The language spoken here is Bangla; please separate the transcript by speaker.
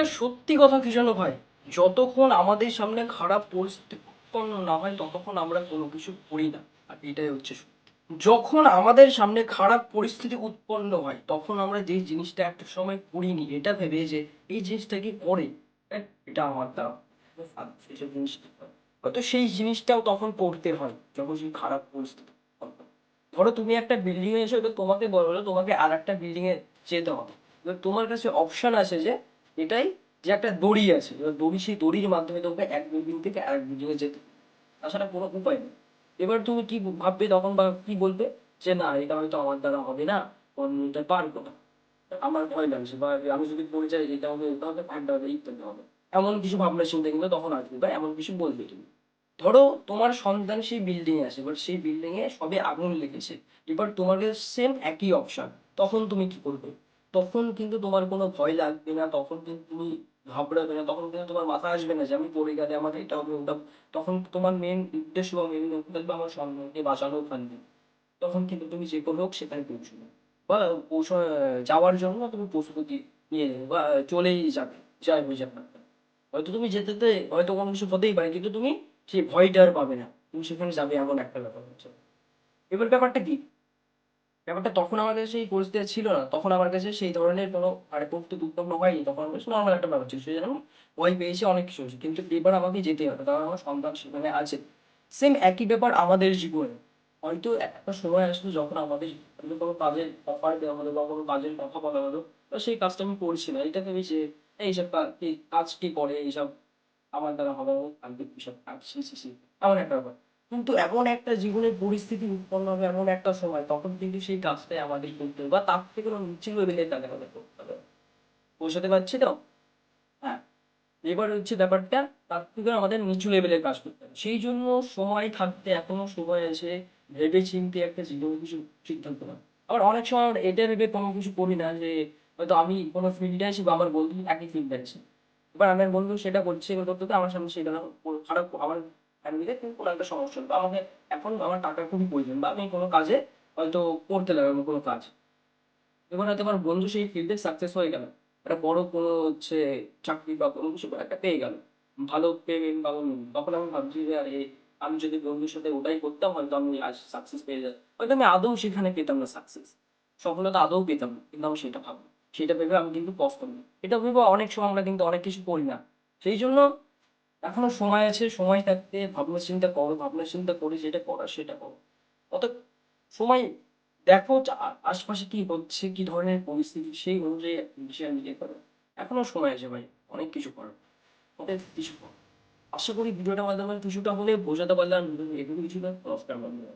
Speaker 1: একটা সত্যি কথা কি জানো ভাই? যতক্ষণ আমাদের সামনে খারাপ পরিস্থিতি উৎপন্ন না হয় ততক্ষণ আমরা কোনো কিছু করি না। আর এটাই হচ্ছে যখন আমাদের সামনে খারাপ পরিস্থিতি উৎপন্ন হয় তখন আমরা যে জিনিসটা একটা সময় করিনি এটা ভেবে যে এই জিনিসটা কি করে? এ, এটা আমার দ্বারা হয়তো সেই জিনিসটাও তখন করতে হয় যখন সেই খারাপ পরিস্থিতি ধরো তুমি একটা বিল্ডিং এসে তোমাকে বলল তোমাকে আর একটা বিল্ডিং এ যেতে হবে। তোমার কাছে অপশন আছে যে এটাই যে একটা দড়ি আছে। এবার দড়ি, সেই দড়ির মাধ্যমে তোমাকে এক বিল্ডিং থেকে আরেক বিল্ডিং এ যেতে। তাছাড়া কোনো উপায় নেই। এবার তুমি কি ভাববে তখন বা কি বলবে? যে না, এটা হয়তো আমার দ্বারা হবে না অন্য এটা পারব না আমার ভয় লাগছে, বা আমি যদি পড়ে যাই এটা হবে ওটা হবে পাল্টা হবে, ইত্যাদি হবে। এমন কিছু ভাবনা চিন্তা কিন্তু তখন আসবে, বা এমন কিছু বলবে তুমি। ধরো, তোমার সন্তান সেই বিল্ডিং এ আছে, এবার সেই বিল্ডিং এ সবে আগুন লেগেছে। এবার তোমাকে সেম একই অপশন তখন তুমি কি করবে? তখন কিন্তু তোমার কোনো ভয় লাগবে না, তখন কিন্তু তুমি ঘাবড়াবে না, তখন কিন্তু তোমার মাথা আসবে না যে আমি পড়ে গেলে আমার এটা হবে, ওটা। তখন তোমার মেন উদ্দেশ্য বা মেন লক্ষ্য থাকবে আমার সন্তানকে বাঁচানো থাকবে তখন কিন্তু তুমি যে কোনো হোক সেখানে পৌঁছবে। বা পৌঁছ, যাওয়ার জন্য তুমি প্রস্তুতি নিয়ে নেবে বা চলেই যাবে, যাই হয়ে যাবে হয়তো তুমি যেতে যেতে হয়তো কোনো কিছু হতেই পারে, কিন্তু তুমি সেই ভয়টা আর পাবে না। তুমি সেখানে যাবে এমন একটা ব্যাপার হচ্ছে। এবার ব্যাপারটা কি? ব্যাপারটা তখন আমার কাছে সেই পরিস্থিতি ছিল না। তখন আমার কাছে সেই ধরনের কোনো আরে পরিস্থিতি উৎপন্ন হয়নি। তখন আমার কাছে নর্মাল একটা ব্যাপার ছিল। সেই জন্য ভয় পেয়েছি অনেক কিছু হয়েছে। কিন্তু এবার আমাকে যেতে হবে। কারণ আমার সন্তান সেখানে আছে। সেম একই ব্যাপার আমাদের জীবনে। হয়তো একটা সময় আসলো যখন আমাদের কোনো কাজের অফার দেওয়া হলো বা কোনো কাজের কথা বলা হলো তো সেই কাজটা আমি করছি না। এটা ভেবেই যে এইসব কাজ কি করে? এইসব আমার দ্বারা হবে আমি এইসব কাজ ছি ছি ছি এমন একটা ব্যাপার। কিন্তু এমন একটা জীবনের পরিস্থিতি উৎপন্ন হবে এমন একটা সময়, তখন কিন্তু সেই কাজটাই আমাদের করতে হবে বা তার থেকে কোনো নিচু লেভেলের তাকে আমাদের করতে হবে। বোঝাতে পারছি তো? হ্যাঁ। এবার হচ্ছে ব্যাপারটা, তার থেকে আমাদের নিচু লেভেলের কাজ করতে হবে। সেই জন্য সময় থাকতে, এখনও সময় আছে, ভেবে চিন্তে একটা জীবনে কিছু সিদ্ধান্ত নেওয়া আবার অনেক সময় আমরা এটা ভেবে কোনো কিছু করি না যে, হয়তো আমি কোনো ফিল্ডে আছি বা আমার বন্ধু একই ফিল্ডে আছে। এবার আমার বন্ধু সেটা করছে আমার সামনে সেটা খারাপ কোনো খারাপ আমার ফ্যামিলিতে কোনো একটা সমস্যা আমাকে এখন আমার টাকার খুবই প্রয়োজন, বা আমি কোনো কাজে হয়তো করতে লাগলাম কোনো কাজ। এবার হয়তো আমার বন্ধু সেই ফিল্ডে সাকসেস হয়ে গেল, একটা বড় কোনো হচ্ছে চাকরি বা কোনো কিছু একটা পেয়ে গেল। ভালো পেমেন্ট বা তখন আমি ভাবছি যে, আরে, আমি যদি বন্ধুর সাথে ওটাই করতাম, হয়তো আমি আজ সাকসেস পেয়ে যেতাম হয়তো আমি আদৌ সেখানে পেতাম না সাকসেস সফলতা আদৌ পেতাম না, কিন্তু আমি সেটা ভাববো সেটা ভেবে আমি কিন্তু পস্তাব এটা ভেবে অনেক সময় আমরা কিন্তু অনেক কিছু করি না। সেই জন্য এখনও সময় আছে, সময় থাকতে ভাবনা চিন্তা করো, ভাবনা চিন্তা করে যেটা করার সেটা করো। অত সময় দেখো আশপাশে কি হচ্ছে, কি ধরনের পরিস্থিতি, সেই অনুযায়ী ডিসিশন নিতে পারো। এখনও সময় আছে ভাই, অনেক কিছু করো অনেক কিছু করো। আশা করি ভিডিওটা মাধ্যমে কিছুটা হলে বোঝাতে পারলাম এটুকু কিছুটা নমস্কার বন্ধুরা।